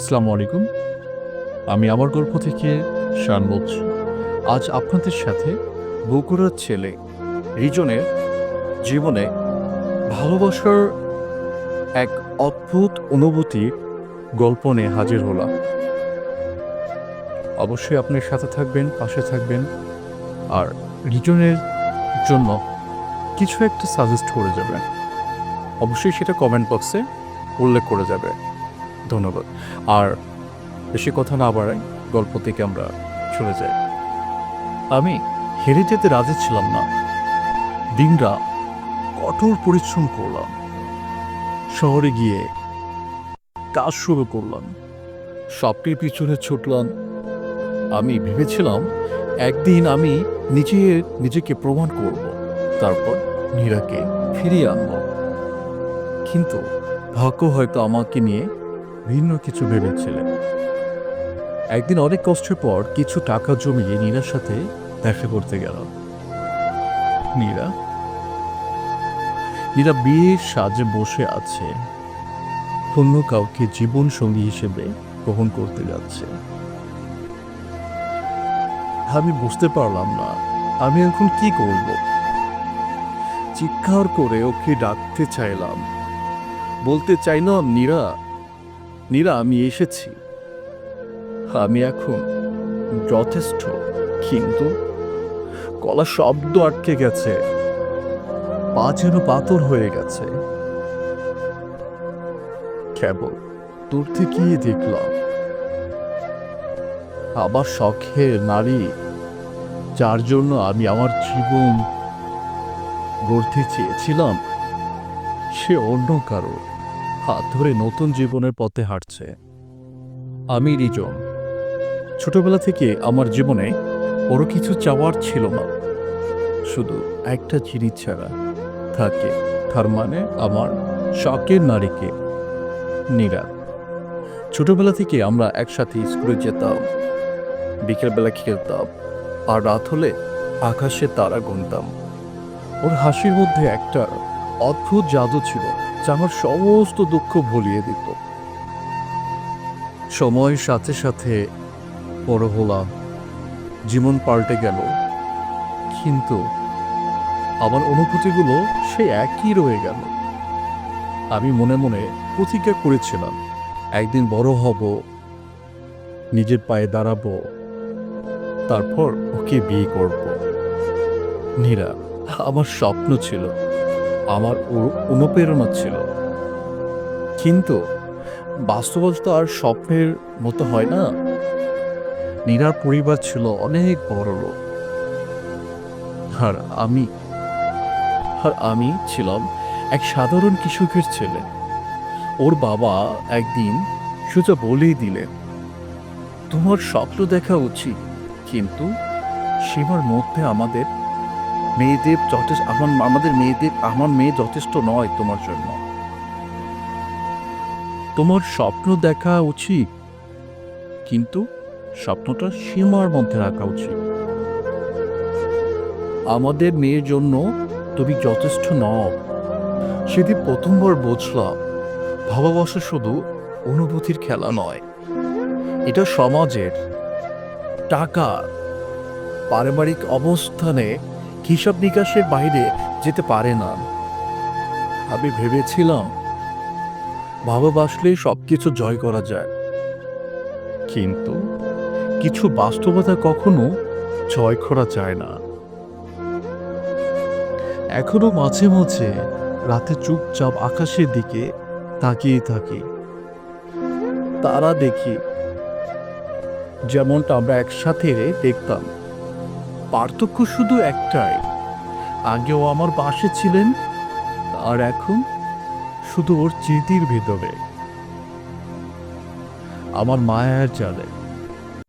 আসসালামু আলাইকুম আমি আমার গল্প থেকে শান বলছি। আজ আপনাদের সাথে বগুড়ার ছেলে রিজনের জীবনে ভালোবাসার এক অদ্ভুত অনুভূতির গল্প নিয়ে হাজির হলাম। অবশ্যই আপনার সাথে থাকবেন, পাশে থাকবেন। আর রিজনের জন্য কিছু একটা সাজেস্ট করে যাবেন। অবশ্যই সেটা কমেন্ট বক্সে উল্লেখ করে যাবে। ধন্যবাদ। আর বেশি কথা না বাড়াই গল্প থেকে আমরা চলে যাই। আমি হেরে যেতে রাজি ছিলাম না। দিনরা কঠোর পরিশ্রম করলাম। শহরে গিয়ে কাজ শুরু করলাম। স্বপ্নের পিছনে ছুটলাম। আমি ভেবেছিলাম একদিন আমি নিজে, নিজেকে প্রমাণ করব, তারপর নীরাকে ফিরিয়ে আনব। কিন্তু ভাগ্য হয়তো আমাকে নিয়ে ভিন্ন কিছু ভেবেছিলেন। একদিন অনেক কষ্টের পর কিছু টাকা জমিয়ে নীরার সাথে দেখা করতে গেল। নীরা? নীরা বিয়ের সাজে বসে আছে। অন্য কাউকে জীবন সঙ্গী হিসেবে গ্রহণ করতে যাচ্ছে। আমি বুঝতে পারলাম না, আমি এখন কি করব? চিৎকার করে ওকে ডাকতে চাইলাম। বলতে চাইলাম নীরা? নীরা আমি এসেছি। আমি এখন যথেষ্ট কিন্তু গলা শব্দ আটকে গেছে। পা যেন পাথর হয়ে গেছে। কেবল দূর থেকেই দেখলাম আবার শখের নারী, যার জন্য আমি আমার জীবন গড়তে চেয়েছিলাম, সে অন্য কারও হাত ধরে নতুন জীবনের পথে হাঁটছে। আমি রিজন ছোটবেলা থেকে আমার জীবনে বড় কিছু চাওয়ার ছিল না। শুধু একটা জিনিস ছাড়া থাকে, তার মানে আমার শখের নারীকে। নীরা। ছোটবেলা থেকে আমরা একসাথে স্কুলে যেতাম, বিকেলবেলা খেলতাম, আর রাত হলে আকাশে তারা গুনতাম। ওর হাসির মধ্যে একটা অদ্ভুত জাদু ছিল, যা আমার সমস্ত দুঃখ ভুলিয়ে দিত। সময়ের সাথে সাথে বড় হলাম। জীবন পাল্টে গেল। কিন্তু আমার অনুভূতিগুলো সে একই রয়ে গেল। আমি মনে মনে প্রতিজ্ঞা করেছিলাম, একদিন বড় হব, নিজের পায়ে দাঁড়াবো, তারপর ওকে বিয়ে করব। নীরা, আমার স্বপ্ন ছিল আমার অনুপ্রেরণা ছিল। কিন্তু বাস্তবতা আর স্বপ্নের মতো হয় না। নীরার পরিবার ছিল অনেক বড় লোক। আর আমি আর আমি ছিলাম এক সাধারণ কৃষকের ছেলে। ওর বাবা একদিন সোজা বলেই দিলেন, তোমার স্বপ্ন দেখা উচিত, কিন্তু সীমার মধ্যে আমাদের মেয়েদের যথেষ্ট আমার আমাদের মেয়েদের আমার মেয়ে যথেষ্ট নয় তোমার জন্য। তোমার স্বপ্ন দেখা উচিত, কিন্তু স্বপ্নটা সীমার মধ্যে রাখা উচিত। আমাদের মেয়ের জন্য তুমি যথেষ্ট নও। সেদিন প্রথমবার বুঝলাম ভালোবাসা শুধু অনুভূতির খেলা নয়। এটা সমাজের টাকা, পারিবারিক অবস্থানে হিসাব নিকাশের বাইরে যেতে পারে না। আমি ভেবেছিলাম ভালোবাসলে সব কিছু জয় করা যায়। কিন্তু কিছু বাস্তবতা কখনো জয় করা যায় না। এখনও মাঝে মাঝে রাতে চুপচাপ আকাশের দিকে তাকিয়ে থাকি। তারা দেখি, যেমনটা আমরা একসাথে দেখতাম। পার্থক্য শুধু একটাই। আগেও আমার পাশে ছিলেন, আর এখন শুধু ওর চিতির ভিতরে। আমার মায়ার জালে।